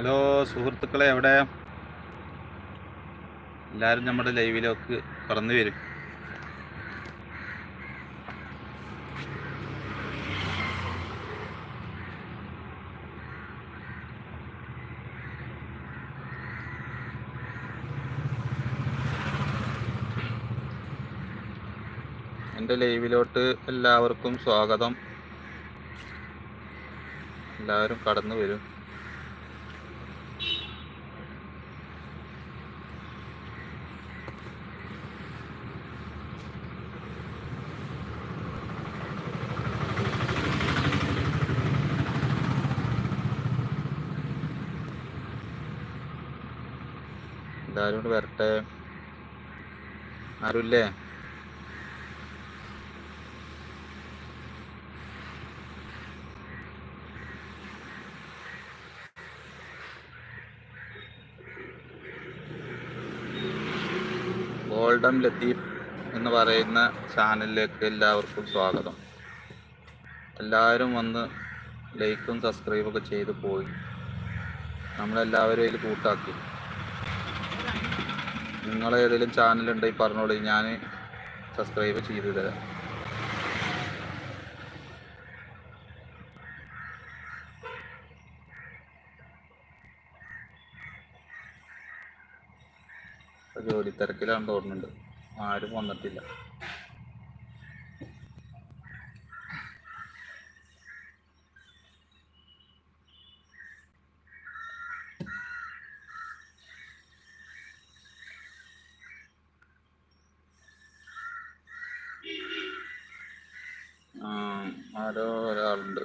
Hello സുഹൃത്തുക്കളെ എവിടെ? എല്ലാവരും നമ്മുടെ ലൈവിലേക്ക് കടന്നു വരും. എന്റെ ലൈവിലോട്ട് എല്ലാവർക്കും സ്വാഗതം. എല്ലാവരും കടന്നു വരും. കൂടി വരട്ടെ. ആരുമില്ലേ ഗോൾഡൻ ലത്തീഫ് എന്ന് പറയുന്ന ചാനലിലേക്ക് എല്ലാവർക്കും സ്വാഗതം. എല്ലാവരും വന്ന് ലൈക്കും സബ്സ്ക്രൈബൊക്കെ ചെയ്ത് പോയി. നമ്മളെല്ലാവരും അതിൽ കൂട്ടാക്കി. നിങ്ങൾ ഏതെങ്കിലും ചാനൽ ഉണ്ടെങ്കിൽ പറഞ്ഞോളൂ. ഞാൻ സബ്സ്ക്രൈബ് ചെയ്ത് തരാം ജോലി തിരക്കിലാണെന്ന് തോന്നുന്നുണ്ട്. ആരും വന്നിട്ടില്ല ആ, ആരോ ഒരാളുണ്ട്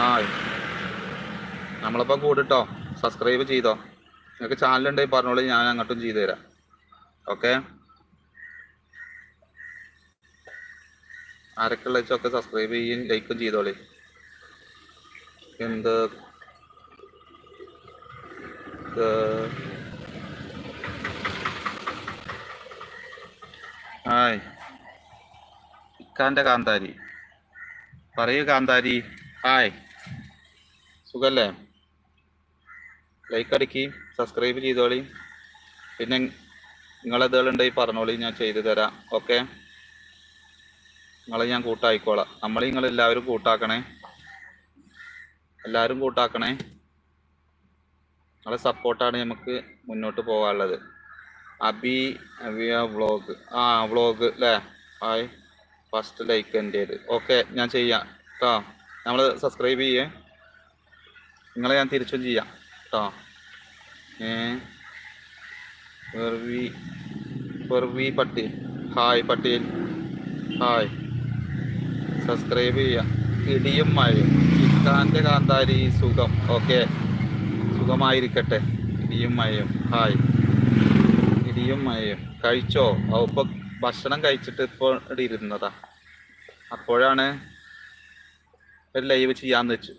ഹായ്. നമ്മളപ്പോൾ കൂടിട്ടോ? സബ്സ്ക്രൈബ് ചെയ്തോ? നിങ്ങൾക്ക് ചാനലുണ്ടെങ്കിൽ പറഞ്ഞോളൂ ഞാൻ അങ്ങോട്ടും ചെയ്തു തരാം ഓക്കെ ആരൊക്കെയുള്ള വെച്ചൊക്കെ സബ്സ്ക്രൈബ് ചെയ്യും ലൈക്കും ചെയ്തോളി. എന്ത്? ആയ്. ഇക്കാന്റെ കാന്താരി. പറയൂ കാന്താരി. ഹായ് സുഖല്ലേ? ലൈക്ക് അടിക്കി സബ്സ്ക്രൈബ് ചെയ്തോളി. പിന്നെ നിങ്ങളെതുകളുണ്ടെങ്കിൽ പറഞ്ഞോളി ഞാൻ ചെയ്തു തരാം. ഓക്കെ നിങ്ങളെ ഞാൻ കൂട്ടായിക്കോളാം. നമ്മൾ നിങ്ങൾ എല്ലാവരും കൂട്ടാക്കണേ. എല്ലാവരും കൂട്ടാക്കണേ. നിങ്ങളെ സപ്പോർട്ടാണ് നമുക്ക് മുന്നോട്ട് പോകാനുള്ളത്. അബി അബിയ വ്ളോഗ് ആ വ്ളോഗ് അല്ലേ ഹായ് ഫസ്റ്റ് ലൈക്ക് എന്റേത് ഓക്കെ ഞാൻ ചെയ്യാം. കേട്ടോ നമ്മൾ സബ്സ്ക്രൈബ് ചെയ്യേ. നിങ്ങളെ ഞാൻ തിരിച്ചും ചെയ്യാം. കേട്ടോ ഏ. Parvi Parvi Patel. Hi Patel. Hi. Subscribe ചെയ്യുക ഇടിയും മഴയും. ഇക്കാന്റെ കാന്താരി സുഖം. ഓക്കെ സുഖമായിരിക്കട്ടെ. ഇടിയും മഴയും. ഹായ് ഇടിയും മഴയും. കഴിച്ചോ? അപ്പോൾ ഭക്ഷണം കഴിച്ചിട്ട് ഇപ്പോൾ ഇവിടെ ഇരുന്നതാ. അപ്പോഴാണ് ഒരു ലൈവ് ചെയ്യാന്ന് വെച്ചു.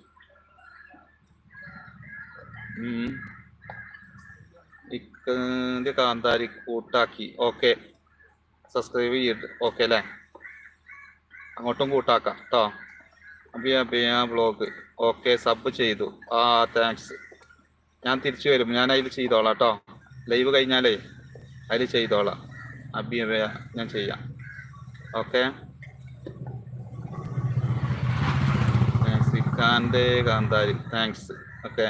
ഇക്കാന്താരി കൂട്ടാക്കി. ഓക്കെ സബ്സ്ക്രൈബ് ചെയ്തിട്ട്. ഓക്കെ അല്ലേ? അങ്ങോട്ടും കൂട്ടാക്കാം കേട്ടോ അപ്പം അബിയ ബ്ലോഗ് ഓക്കെ സബ് ചെയ്തു. ആ താങ്ക്സ് ഞാൻ തിരിച്ചു വരും. ഞാൻ അതിൽ ചെയ്തോളാം കേട്ടോ ലൈവ് കഴിഞ്ഞാലേ അതിൽ ചെയ്തോളാം. അബി അബിയ ഞാൻ ചെയ്യാം. ഓക്കെ സിഖാന്റെ കാന്താരി താങ്ക്സ് ഓക്കെ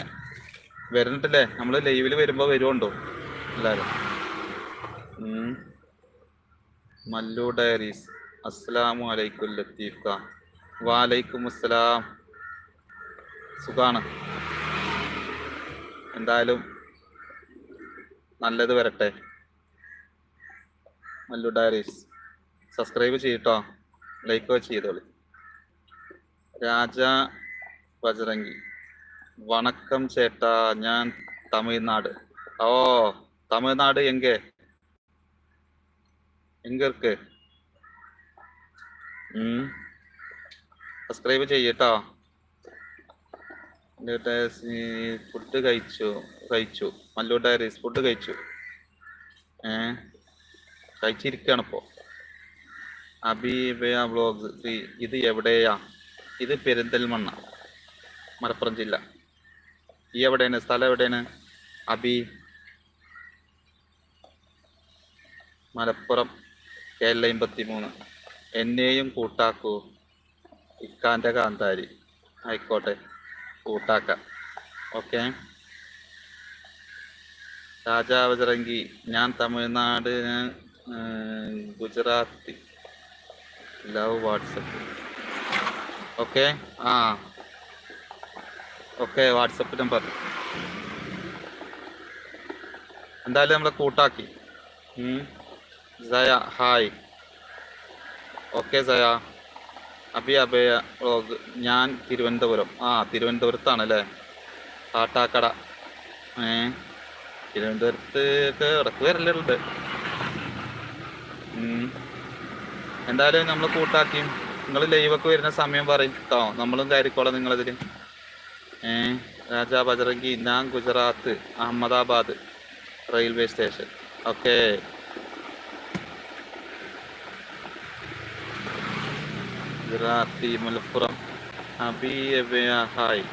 വരുന്നിട്ടില്ലേ? നമ്മൾ ലൈവിൽ വരുമ്പോൾ വരുമുണ്ടോ എല്ലാവരും. മല്ലു ഡയറീസ് അസ്സലാമു അലൈക്കും ലത്തീഫ് ഖാൻ വാലൈക്കും അസ്സലാം. സുഖാണ്. എന്തായാലും നല്ലത് വരട്ടെ. മല്ലു ഡയറീസ്. സബ്സ്ക്രൈബ് ചെയ്യട്ടോ. ലൈക്കോ ചെയ്തോളി. രാജ ബജറങ്കി വണക്കം ചേട്ടാ ഞാൻ തമിഴ്നാട്. ഓ തമിഴ്നാട് എങ്കേ? എങ്കർക്ക്? സബ്സ്ക്രൈബ് ചെയ്യട്ടോ. ഫുഡ് കഴിച്ചു കഴിച്ചു. മല്ലു ഡയറീസ് ഫുഡ് കഴിച്ചു. ഏ? കഴിച്ചിരിക്കുകയാണ് ഇപ്പോൾ അബീബയ ബ്ലോഗ്സ് ഇത് എവിടെയാ? ഇത് പെരിന്തൽമണ്ണ മലപ്പുറം ജില്ല. ഈ എവിടെയാണ്? സ്ഥലം എവിടെയാണ്? അബി. മലപ്പുറം കേരള അമ്പത്തി മൂന്ന് എന്നെയും കൂട്ടാക്കൂ. ഇക്കാന്റെ കാന്താരി ആയിക്കോട്ടെ കൂട്ടാക്ക. ഓക്കെ. രാജാവതരങ്കി ഞാൻ Tamilnadu Gujarati. Love WhatsApp. Okay? ആ. Okay WhatsApp number. എന്തായാലും നമ്മളെ കൂട്ടാക്കി. ഹായ്. ഓക്കെ സയ. അബി അബയ വ്ളോഗ് ഞാൻ തിരുവനന്തപുരം. ആ തിരുവനന്തപുരത്താണ് അല്ലേ കാട്ടാക്കട ഏ തിരുവനന്തപുരത്ത് ഒക്കെ ഇടയ്ക്ക് വരലുണ്ട്. എന്തായാലും നമ്മൾ കൂട്ടാക്കി. നിങ്ങൾ ലൈവൊക്കെ വരുന്ന സമയം പറയും കേട്ടോ നമ്മളും കയറിക്കോളാം നിങ്ങളതിൽ ഏ രാജാ ബജറങ്കി ഞാൻ Gujarat Ahmedabad railway station. Okay. Gujarati Malappuram അബിയബയ hi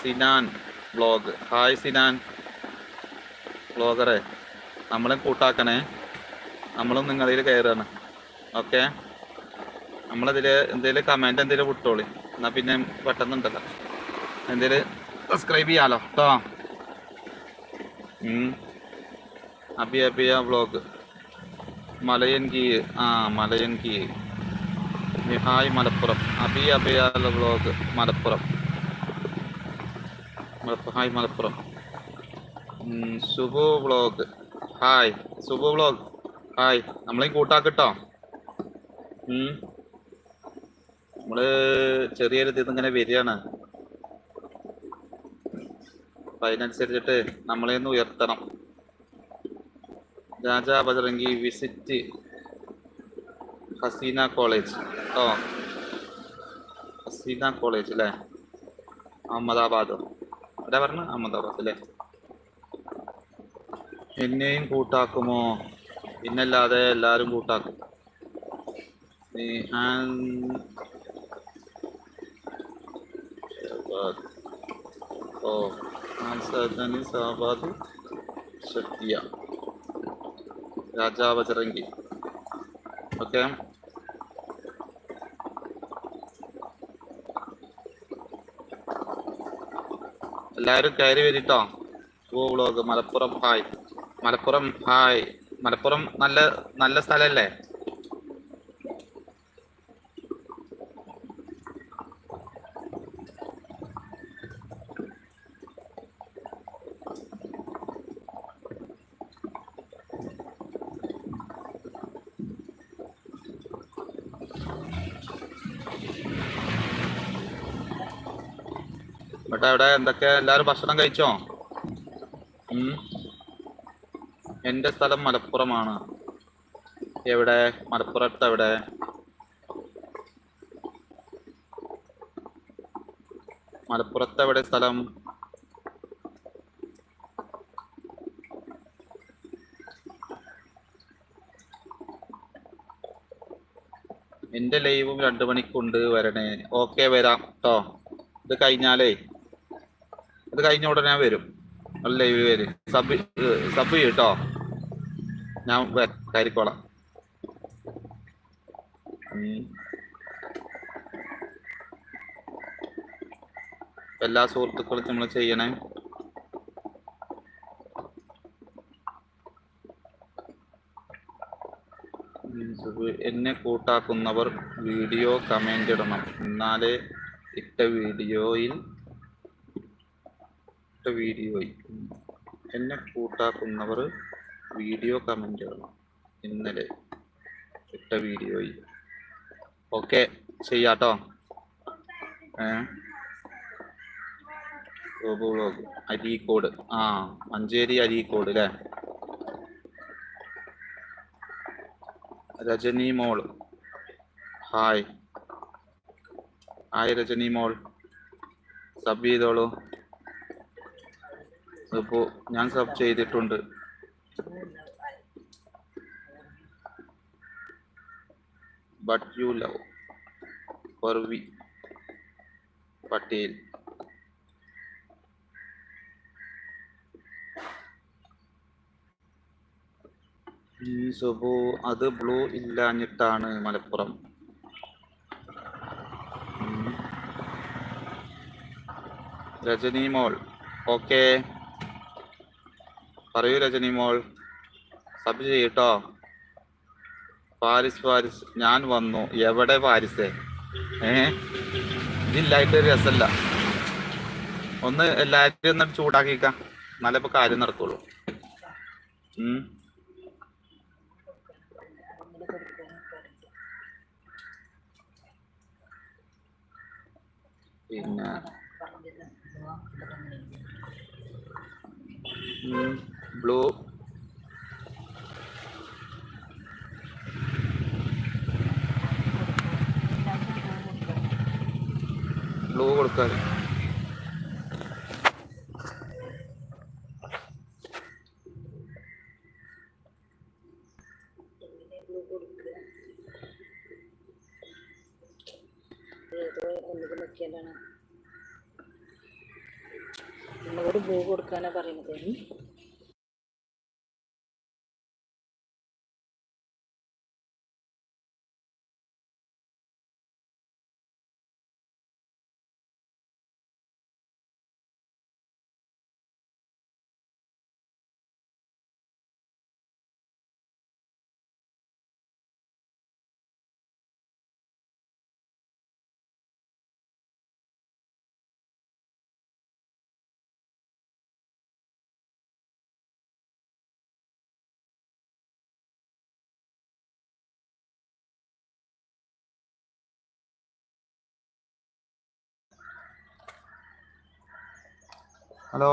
Sinan blog hi Sinan ബ്ലോഗറെ നമ്മളെ കൂട്ടാക്കണേ. നമ്മളും നിങ്ങളിൽ കയറാണ്. ഓക്കെ നമ്മളതിൽ എന്തെങ്കിലും കമന്റ് എന്തെങ്കിലും വിട്ടോളി. എന്നാൽ പിന്നെ പെട്ടെന്നുണ്ടല്ലോ. എന്തെങ്കിലും സബ്സ്ക്രൈബ് ചെയ്യാലോ. കേട്ടോ അബി അബിയ വ്ളോഗ് മലയൻ കീ ആ മലയൻ കീ. മിഹായ് Malappuram. Abi അബിയാല blog Malappuram. Hi Malappuram. Subu vlog. Hi Subu vlog. Hi നമ്മളെയും കൂട്ടാക്കിട്ടോ. നമ്മൾ ചെറിയൊരു ഇത് ഇങ്ങനെ വരികയാണ്. അപ്പൊ അതിനനുസരിച്ചിട്ട് നമ്മളെ ഒന്ന് ഉയർത്തണം. Raja Bajrangi visit Haseena college. ഓ ഹസീന കോളേജ് അല്ലേ? അഹമ്മദാബാദ്. എവിടെ പറഞ്ഞ? അഹമ്മദാബാദ് അല്ലേ? എന്നെയും കൂട്ടാക്കുമോ? പിന്നല്ലാതെ എല്ലാരും കൂട്ടാക്കും. ഷഹബാദ്. ഓ ആൻസാദാനി സാബാദ് ഷത്തിയ രാജാവചറങ്കി ഓക്കെ എല്ലാവരും കയറി വരിട്ടോ? Go vlog Malappuram hi. Malappuram hi. Malappuram നല്ല നല്ല സ്ഥലല്ലേ ഇവിടെ ഇവിടെ എന്തൊക്കെ? എല്ലാരും ഭക്ഷണം കഴിച്ചോ. എന്റെ സ്ഥലം മലപ്പുറമാണ്. എവിടെ? മലപ്പുറത്ത് എവിടെ മലപ്പുറത്ത് എവിടെ സ്ഥലം? എന്റെ ലൈവും രണ്ടു മണിക്കുണ്ട് വരണേ. ഓക്കെ വരാം കേട്ടോ ഇത് കഴിഞ്ഞാലേ. ഇത് കഴിഞ്ഞ ഉടനെ വരും. ഇവർ വരും. സബ് സബ് കേട്ടോ ഞാൻ കയറിക്കോളാം. എല്ലാ സുഹൃത്തുക്കളും നമ്മൾ ചെയ്യണേ. എന്നെ കൂട്ടാക്കുന്നവർ വീഡിയോ കമന്റ് ഇടണം. എന്നാലേ ഇട്ട വീഡിയോയിൽ ഇട്ട വീഡിയോയിൽ. എന്നെ കൂട്ടാക്കുന്നവർ വീഡിയോ ചെയ്യണം ഇന്നലെ ഇട്ട വീഡിയോയിൽ ഓക്കെ ചെയ്യാട്ടോ? ഏ? അരീക്കോട് ആ മഞ്ചേരി അരീക്കോട് അല്ലേ രജനി മോൾ ഹായ് ഹായ് രജനി മോൾ സബ് ചെയ്തോളൂ. ഇപ്പോൾ ഞാൻ സബ് ചെയ്തിട്ടുണ്ട്. But you love Parvi Patel Subu അത് ബ്ലൂ ഇല്ലാഞ്ഞിട്ടാണ് മലപ്പുറം. രജനി മോൾ. ഓക്കെ പറയൂ രജനി മോൾ. സബ് ചെയ്യട്ടോ. പാരിസ് പാരിസ് ഞാൻ വന്നു. എവിടെ പാരിസേ ഏ? ഇതില്ലായിട്ട് രസമല്ല ഒന്ന് എല്ലാവരും ഒന്ന് ചൂടാക്കിക്ക. എന്നാലേ ഇപ്പൊ കാര്യം നടക്കുള്ളൂ. പിന്നെ. ബ്ലൂ. ബ്ലൂ കൊടുക്കാൻ ഒന്നുകൂടി നോക്കിയാലാണ് ഒന്നുകൂടി ബ്ലൂ കൊടുക്കാനാ പറയുന്നത്. ഹലോ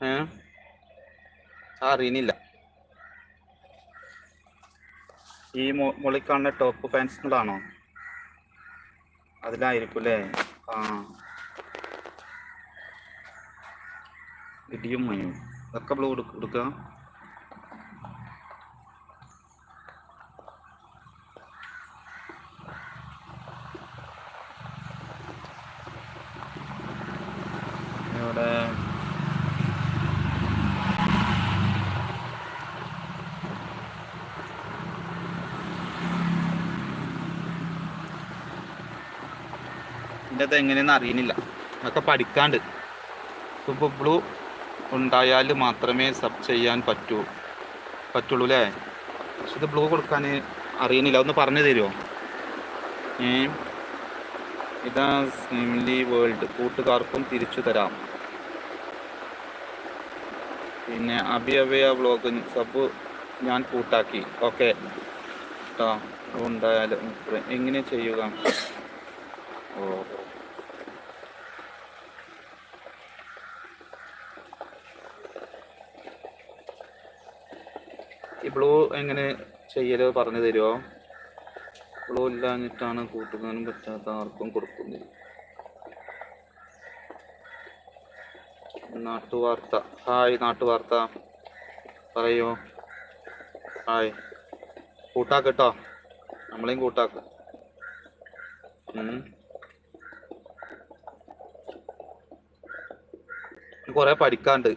ആ ഈ മൊ- മുകളിൽ കാണുന്ന ടോപ്പ് ഫാൻസിനോടാണോ അതിലായിരിക്കും അല്ലേ ആ. ഇടിയും മയും ഇതൊക്കെ ബ്ലൂ എടുക്കുക ഇവിടെ ഇതിന്റെ അത് എങ്ങനെയെന്ന് അറിയുന്നില്ല അതൊക്കെ പഠിക്കാണ്ട്. ഇപ്പോൾ ബ്ലൂ ഉണ്ടായാൽ മാത്രമേ സബ് ചെയ്യാൻ പറ്റൂ പറ്റുള്ളൂ അല്ലേ പക്ഷെ ഇത് ബ്ലൂ കൊടുക്കാൻ അറിയുന്നില്ല ഒന്ന് പറഞ്ഞു തരുമോ? ഏ? ഇതാ സിംലി വേൾഡ് കൂട്ടുകാർക്കും തിരിച്ചു തരാം. പിന്നെ അഭിയവയ വ്ളോഗ് സബ് ഞാൻ കൂട്ടാക്കി. ഓക്കെ. കേട്ടോ ഉണ്ടായാലും എങ്ങനെ ചെയ്യുക? ഓ. ഈ ബ്ലൂ എങ്ങനെ ചെയ്യലോ പറഞ്ഞു തരുമോ ബ്ലൂ ഇല്ലാഞ്ഞിട്ടാണ് കൂട്ടുന്നതിനും പറ്റാത്ത ആർക്കും കൊടുക്കുന്നത്. നാട്ടുവാർത്ത. ഹായ് നാട്ടുവാർത്ത. പറയോ. ഹായ്. കൂട്ടാക്കട്ടോ. നമ്മളെയും കൂട്ടാക്ക്. കുറെ പഠിക്കാണ്ട്.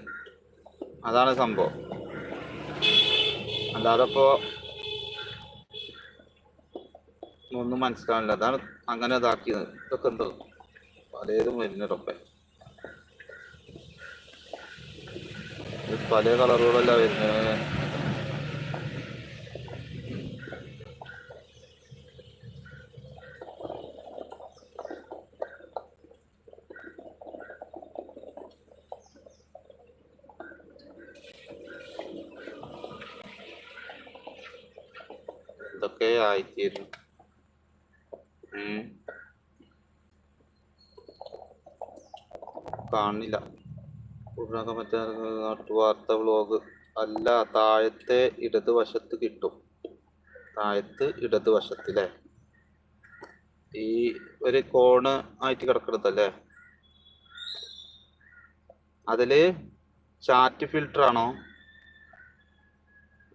അതാണ് സംഭവം. അല്ലാതെ ഇപ്പോ ഒന്നും മനസ്സിലാവില്ല. അതാണ് അങ്ങനെ ഇതാക്കിയത്. ഇതൊക്കെ ഉണ്ട് പലതും വരുന്നതൊക്കെ ഇത് പല കളറുകളല്ല വരുന്നത്. ഇതൊക്കെ ആയിത്തീരുന്നു ഉം. കാണില്ല. വാർത്ത ബ്ലോഗ് നാട്ടുവാർത്ത അല്ല താഴത്തെ ഇടത് വശത്ത് കിട്ടും. താഴത്ത് ഇടത് ഇടതുവശത്തില്ലേ ഈ ഒരു കോണ് ആയിട്ട് കിടക്കണതല്ലേ? അതിൽ ചാറ്റ് ഫിൽറ്റർ ആണോ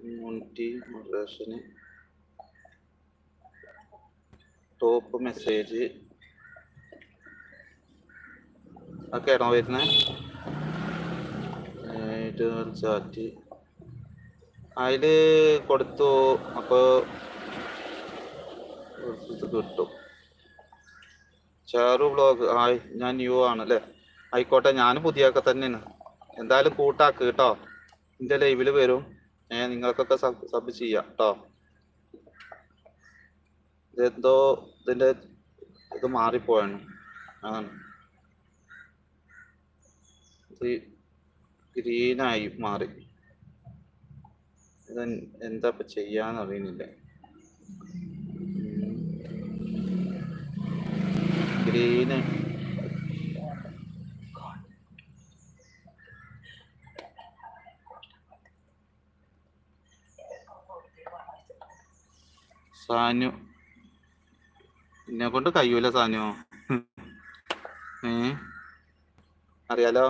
ഇമ്മ്യൂണിറ്റി മൊഡറേഷന് ടോപ്പ് മെസ്സേജ് ഒക്കെ ആണോ വരുന്നത് ചാറ്റ് അതിൽ കൊടുത്തു. അപ്പോൾ കിട്ടും. ചാറു ബ്ലോഗ് ആയി ഞാൻ ന്യൂ ആണല്ലേ? ആയിക്കോട്ടെ ഞാൻ പുതിയൊക്കെ തന്നെയാണ്. എന്തായാലും കൂട്ടാക്ക് കേട്ടോ. എന്റെ ലൈവിൽ വരും. ഏ നിങ്ങൾക്കൊക്കെ സബ് സബ് ചെയ്യാം കേട്ടോ ഇതെന്തോ ഇതിന്റെ ഇത് മാറിപ്പോയാണ്. ആണ് ഗ്രീനായി മാറി. ഇത് എന്താ ഇപ്പൊ ചെയ്യാന്ന് അറിയുന്നില്ല ഗ്രീന്. സാനു എന്നെ കൊണ്ട് കഴിയൂല സാനു. ഏ അറിയാലോ?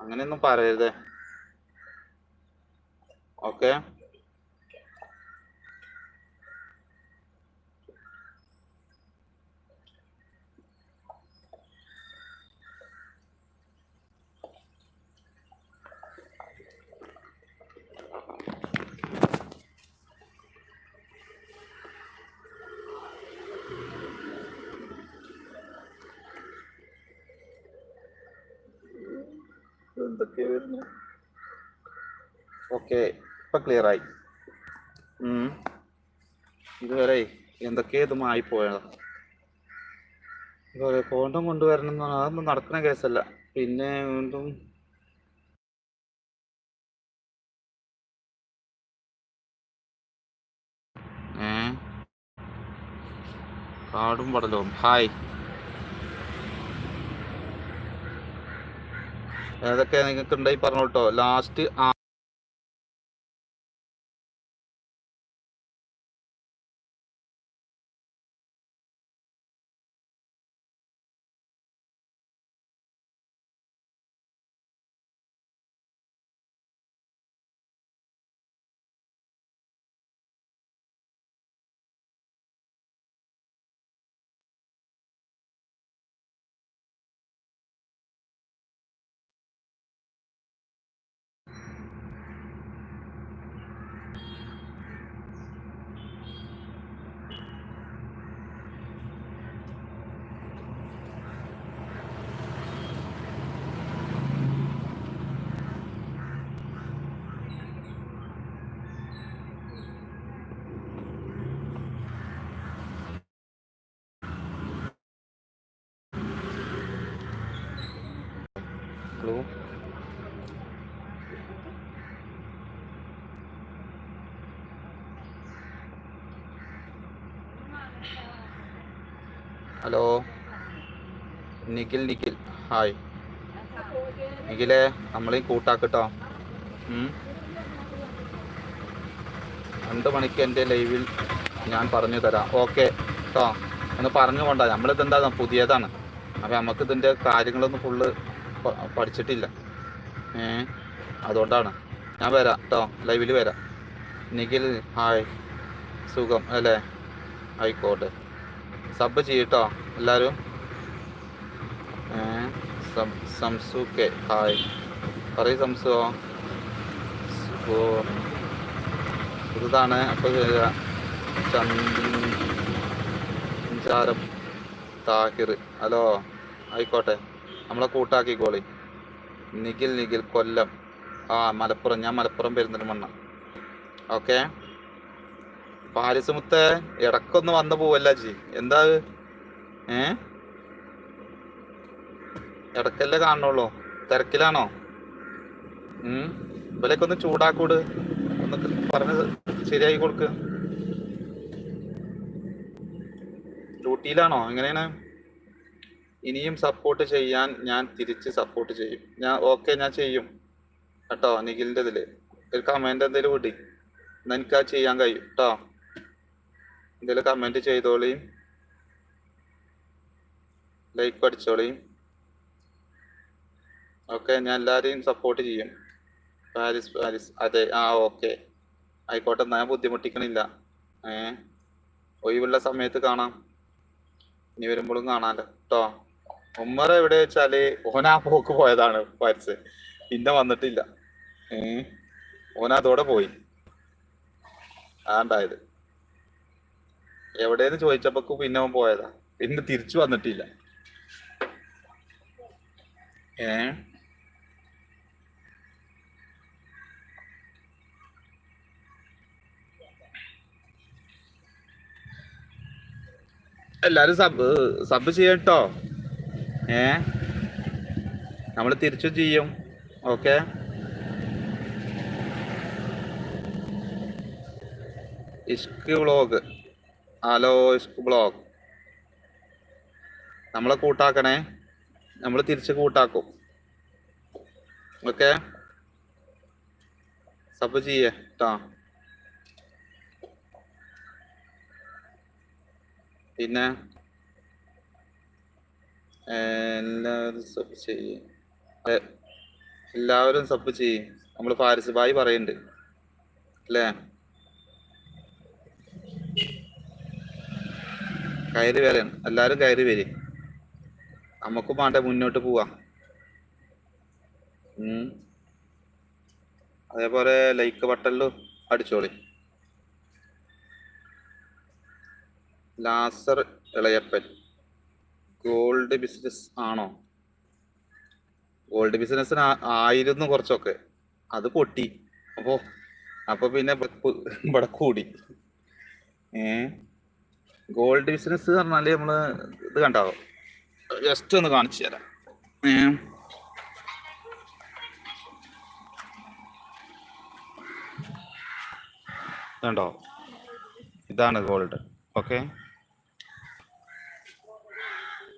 അങ്ങനെയൊന്നും പറയരുതേ. ഓക്കെ? ഓക്കെ ഇപ്പൊ ക്ലിയർ ആയി. ഇതുവരെ എന്തൊക്കെയോ ഇത് മായിപ്പോയതാ ഇതുവരെ കോണ്ടം കൊണ്ടുവരണം എന്ന് പറഞ്ഞാൽ അതൊന്നും നടക്കുന്ന കേസല്ല പിന്നെ വീണ്ടും കാടും പടലവും. ഹായ് ഏതൊക്കെ നിങ്ങൾക്ക് ഉണ്ടായി പറഞ്ഞോട്ടോ? ലാസ്റ്റ് ആ hello hello. Nikhil Nikhil. Hi. നിഖിലേ നമ്മളീ കൂട്ടാക്കട്ടോ. രണ്ട് മണിക്ക് എന്റെ ലൈവിൽ ഞാൻ പറഞ്ഞു തരാം. ഓക്കെ കേട്ടോ ഒന്ന് പറഞ്ഞു നമ്മളിത് എന്താ പുതിയതാണ്. അപ്പം നമുക്ക് ഇതിന്റെ കാര്യങ്ങളൊന്നും ഫുള്ള് പഠിച്ചിട്ടില്ല. ഏ അതുകൊണ്ടാണ്. ഞാൻ വരാം കേട്ടോ ലൈവിൽ വരാം. നിഖിൽ ഹായ്. സുഖം അല്ലേ? ആയിക്കോട്ടെ. സബ് ചെയ്യട്ടോ എല്ലാവരും സംസു കെ ഹായ്. പറയൂ സംസു. ഇതാണ് അപ്പോൾ ചന്ദ്രം താഹിർ. ഹലോ ആയിക്കോട്ടെ. നമ്മളെ കൂട്ടാക്കിക്കോളി. നിഖിൽ നിഖിൽ കൊല്ലം. ആ മലപ്പുറം. ഞാൻ മലപ്പുറം പെരുന്തൽമണ്ണ. ഓക്കെ? പാരിസുമുത്തെ ഇടക്കൊന്ന് വന്നു പോവല്ല ജി എന്താ? ഏ? ഇടക്കല്ലേ കാണുള്ളൂ തിരക്കിലാണോ? ഉം. ഇവലൊക്കെ ഒന്ന് ചൂടാക്കൂട്. ഒന്ന് പറഞ്ഞ് ശരിയായി കൊടുക്ക്. ഡ്യൂട്ടിയിലാണോ? എങ്ങനെയാണ്? ഇനിയും സപ്പോർട്ട് ചെയ്യാൻ ഞാൻ തിരിച്ച് സപ്പോർട്ട് ചെയ്യും. ഞാൻ ഓക്കെ ഞാൻ ചെയ്യും. കേട്ടോ നിഖിലിന്റെ ഇതിൽ ഒരു കമന്റ് എന്തെങ്കിലും വിടി എന്നാൽ എനിക്ക് ആ ചെയ്യാൻ കഴിയും. കേട്ടോ. എന്തെങ്കിലും കമന്റ് ചെയ്തോളിയും ലൈക്ക് അടിച്ചോളിയും ഓക്കെ ഞാൻ എല്ലാവരെയും സപ്പോർട്ട് ചെയ്യും. Paris Paris. അതെ ആ ഓക്കെ ആയിക്കോട്ടെ ഞാൻ ബുദ്ധിമുട്ടിക്കണില്ല. ഏ? ഒഴിവുള്ള സമയത്ത് കാണാം. ഇനി വരുമ്പോഴും കാണാമല്ലോ കേട്ടോ ഉമ്മർ എവിടെ വെച്ചാൽ ഓനാ ആ പോക്ക് പോയതാണ് പാരീസ്. പിന്നെ വന്നിട്ടില്ല. ഏ? ഓൻ അതോടെ പോയി. ആണ്ടായത് എവിടെയെന്ന് ചോദിച്ചപ്പോ പിന്നെ അവൻ പോയതാ. പിന്നെ തിരിച്ചു വന്നിട്ടില്ല. ഏ? എല്ലാരും സബ് സബ് ചെയ്യട്ടോ. ഏ? നമ്മൾ തിരിച്ചു ചെയ്യും. Okay? Ishq vlog. Hello blog. നമ്മളെ കൂട്ടാക്കണേ. നമ്മൾ തിരിച്ച് കൂട്ടാക്കും. ഓക്കെ? സബ് ചെയ്യേ കേട്ടോ പിന്നെ? എല്ലാവരും സബ് ചെയ്യും. എല്ലാവരും സബ് ചെയ്യും. നമ്മൾ ഫാരിസ് ബായി പറയുന്നുണ്ട് അല്ലേ? കയറി വരാൻ എല്ലാരും കയറി വരി. നമുക്ക് വേണ്ട മുന്നോട്ട് പോവാ. അതേപോലെ ലൈക്ക് ബട്ടണിൽ അടിച്ചോളി. ലാസർ ഇളയപ്പൻ. ഗോൾഡ് ബിസിനസ് ആണോ? ഗോൾഡ് ബിസിനസ്സിന് ആയിരുന്നു കുറച്ചൊക്കെ. അത് പൊട്ടി. അപ്പോ അപ്പൊ പിന്നെ ഇവിടെ കൂടി. ഏ? ഗോൾഡ് ബിസിനസ് പറഞ്ഞാൽ നമ്മൾ ഇത് കണ്ടോ ജസ്റ്റ് ഒന്ന് കാണിച്ചു തരാം. കണ്ടോ ഇതാണ് ഗോൾഡ് ഓക്കെ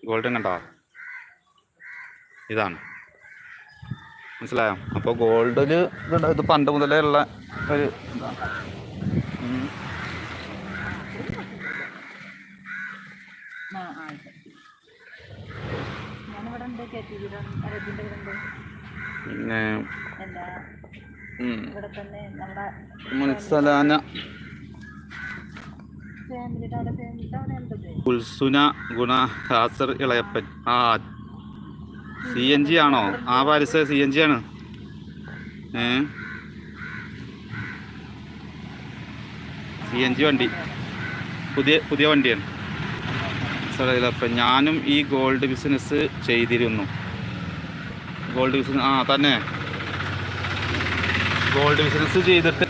ഗോൾഡ് കണ്ടോ ഇതാണ്. മനസ്സിലായോ? അപ്പോൾ ഗോൾഡിൽ ഇത് പണ്ട് മുതലേ ഉള്ള ഒരു ഇതാണ് ഉം. ആ ആയിട്ട് ഞാനിവിടെ ഉണ്ട് കെ ടി വിയുടെ അറബിന്റെ ഇവിടെ ഉണ്ട് പിന്നെ മുൻസലാന അവിടെ ഗുണ ഹാസർ ഇളയപ്പൻ ആ. സി എൻ ജി ആണോ? ആ വാരിസ് സി എൻ ജി ആണ്. ഏ? സി എൻ ജി വണ്ടി. പുതിയ പുതിയ വണ്ടിയാണ്. സാർ അപ്പം ഞാനും ഈ ഗോൾഡ് ബിസിനസ് ചെയ്തിരുന്നു. ഗോൾഡ് ബിസിനസ് ആ തന്നെ. ഗോൾഡ് ബിസിനസ് ചെയ്തിട്ട്.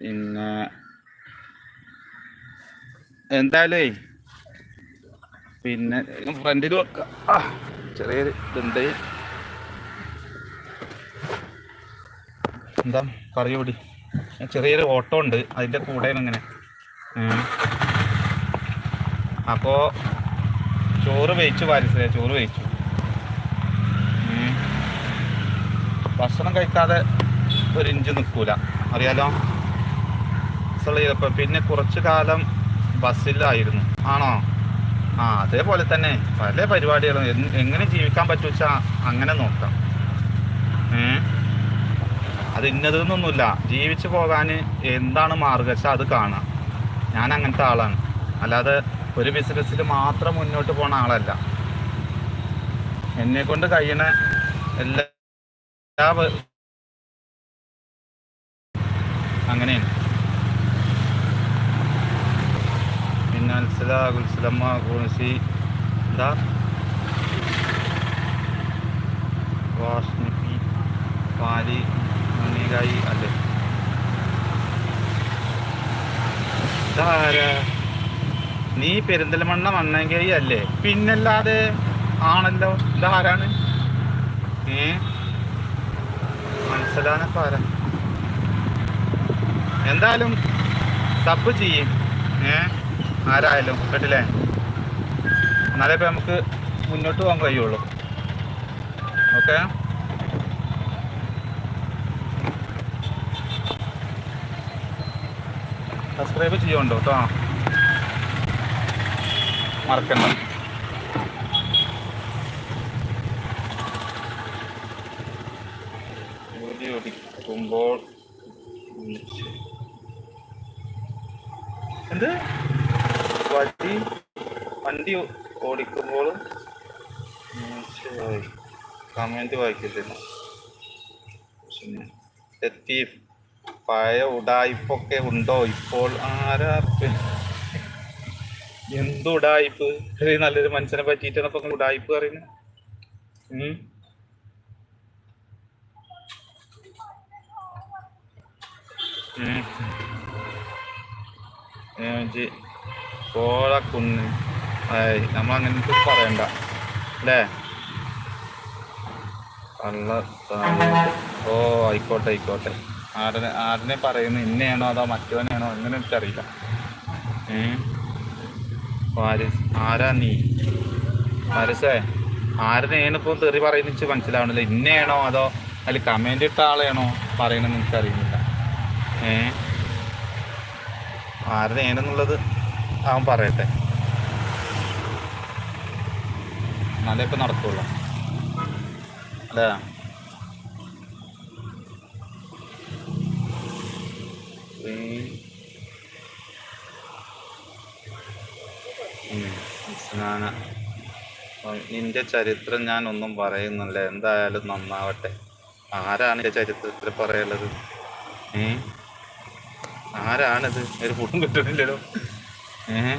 പിന്നെ എന്തായാലേ പിന്നെ ഫ്രണ്ടിൽ വെക്കാം. ചെറിയൊരു ഇതുണ്ട്. എന്താ പറയൂടി ചെറിയൊരു ഓട്ടോ ഉണ്ട്. അതിന്റെ കൂടെ ഇങ്ങനെ. അപ്പോൾ അപ്പോ ചോറ് വെയിച്ചു പാരിസേ ചോറ് വെയിച്ചു. ഭക്ഷണം കഴിക്കാതെ ഒരു ഇഞ്ച് നിൽക്കൂല അറിയാലോ? ചെയ്തപ്പോൾ പിന്നെ കുറച്ച് കാലം ബസ്സിലായിരുന്നു. ആണോ? ആ അതേപോലെ തന്നെ പല പരിപാടികളും. എങ്ങനെ ജീവിക്കാൻ പറ്റുവെച്ചാ അങ്ങനെ നോക്കാം. ഏ. അത് ഇന്നതെന്നൊന്നുമില്ല. ജീവിച്ചു പോകാൻ എന്താണ് മാർഗം അത് കാണാം. ഞാൻ അങ്ങനത്തെ ആളാണ്. അല്ലാതെ ഒരു ബിസിനസ്സിൽ മാത്രം മുന്നോട്ട് പോണ ആളല്ല. എന്നെ കൊണ്ട് കഴിയണ എല്ലാ അങ്ങനെയാണ്. പിന്നെ അൽസല ഗുൽസലമ്മ ഗുണസി എന്താ? വാഷ്നിപ്പി പാലി മണികായി അല്ലേ? ഇതാരാ? നീ പെരിന്തൽമണ്ണ മണ്ണങ്കൈ അല്ലേ? പിന്നല്ലാതെ ആണല്ലോ. ഇതാരാണ്? ഏ? മനസ്സിലാനൊക്കെ ആരാ എന്തായാലും സബ് ചെയ്യും. ഏ? ആരായാലും. കേട്ടില്ലേ? എന്നാലേ ഇപ്പം നമുക്ക് മുന്നോട്ട് പോകാൻ കഴിയുള്ളൂ. ഓക്കെ? സബ്സ്ക്രൈബ് ചെയ്യുന്നുണ്ടോ കേട്ടോ മറക്കണ്ട. എന്ത്? വണ്ടി വണ്ടി ഓടിക്കുമ്പോൾ കമന്റ് വായിക്കത്തില്ല പിന്നെ ലത്തീഫ് പഴയ ഉടായ്പൊക്കെ ഉണ്ടോ? ഇപ്പോൾ ആരാ? എന്ത് ഉടായ്പ്? നല്ലൊരു മനുഷ്യനെ പറ്റിയിട്ടാണ് ഇപ്പൊ ഉടായ്പ് പറയുന്നത്. ഏയ് നമ്മൾ അങ്ങനത്തെ പറയണ്ട. അല്ലേ? അല്ല ഓ ആയിക്കോട്ടെ ആയിക്കോട്ടെ. ആരനെ ആരനെ പറയുന്നു? ഇന്നയാണോ അതോ മറ്റവനാണോ അങ്ങനെ എനിക്കറിയില്ല ആരാ നീ? പരസേ ആരനെയാണ് ഇപ്പോൾ തെറി പറയുന്ന വെച്ച് മനസ്സിലാവണില്ല. ഇന്നയാണോ അതോ അതിൽ കമന്റ് ഇട്ട ആളെയാണോ പറയണമെന്ന് എനിക്കറിയുന്നില്ല ഏ? ആരനെയാണെന്നുള്ളത് അവൻ പറയട്ടെ. എന്നാലേ ഇപ്പം നടക്കുള്ളൂ. അല്ലേ സ്നാന ഓ, നിന്റെ ചരിത്രം ഞാൻ ഒന്നും പറയുന്നില്ല. എന്തായാലും നന്നാവട്ടെ. ആരാണ് എന്റെ ചരിത്രത്തിൽ പറയുള്ളത് ഏ? ആരാണിത്? ഒരു ഫുഡും കിട്ടുന്നില്ലല്ലോ. ഏ?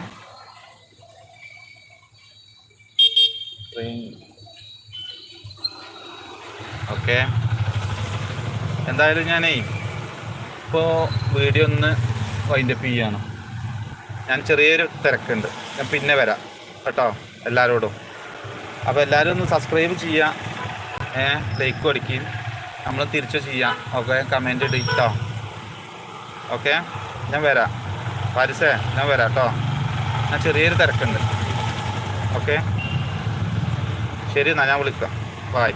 ഓക്കെ. എന്തായാലും ഞാനേ ഇപ്പോൾ വീഡിയോ ഒന്ന് വൈൻഡപ്പ് ചെയ്യാണ്. ഞാൻ ചെറിയൊരു തിരക്കുണ്ട്. ഞാൻ പിന്നെ വരാം. കേട്ടോ എല്ലാവരോടും അപ്പോൾ എല്ലാവരും ഒന്ന് സബ്സ്ക്രൈബ് ചെയ്യാം. ഏ ലൈക്ക് അടിക്കുകയും നമ്മൾ തിരിച്ചു ചെയ്യാം. ഓക്കെ കമന്റ് കേട്ടോ ഓക്കെ ഞാൻ വരാം. പാരിസേ ഞാൻ വരാം കേട്ടോ ഞാൻ ചെറിയൊരു തിരക്കുണ്ട്. ഓക്കെ. ശരി എന്നാൽ ഞാൻ വിളിക്കാം. ബായ്